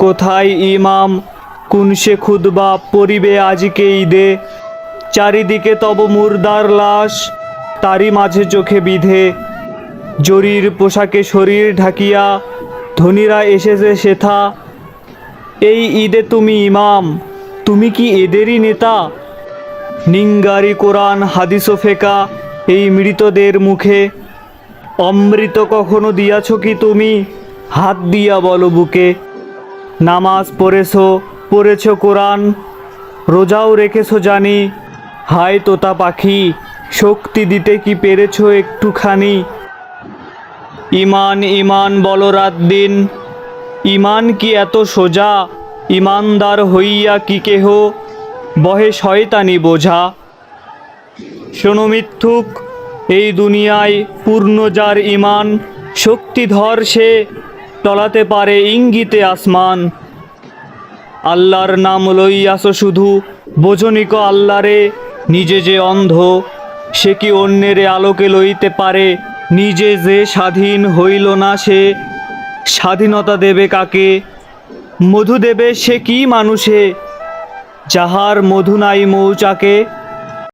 কোথায় ইমাম? কোন সে খুদবা পরিবে আজকে ঈদে চারিদিকে তব মুর্দার লাশ, তারই মাঝে চোখে বিধে। জরির পোশাকে শরীর ঢাকিয়া, ধনীরা এসেছে সেথা। এই ঈদে তুমি ইমাম, তুমি কি এদেরই নেতা? নিঙ্গারি কোরআন, হাদিসও ফেকা এই মৃতদের মুখে। অমৃত কখনো দিয়াছ কি তুমি? হাত দিয়া বলো বুকে। নামাজ পড়েছ পড়েছ কোরআন, রোজাও রেখেছো জানি, হায় তোতা পাখি, শক্তি দিতে কি পেরেছ একটুখানি? ইমান ইমান বলো রাত দিন, ইমান কি এত সোজা? ইমানদার হইয়া কি কেহ? বহে শয়তানি বোঝা। শোনো মিথ্যুক, এই দুনিয়ায় পূর্ণ যার ইমান, শক্তিধর সে টলাতে পারে ইঙ্গিতে আসমান। আল্লাহর নাম লইয়াছ শুধু বোঝনিক আল্লাহরে, নিজে যে অন্ধ, সে কি অন্যেরে আলোকে লইতে পারে? নিজে যে স্বাধীন হইল না সে, স্বাধীনতা দেবে কাকে? মধু দেবে সে কি মানুষে? যাহার মধু নাই মৌচাকে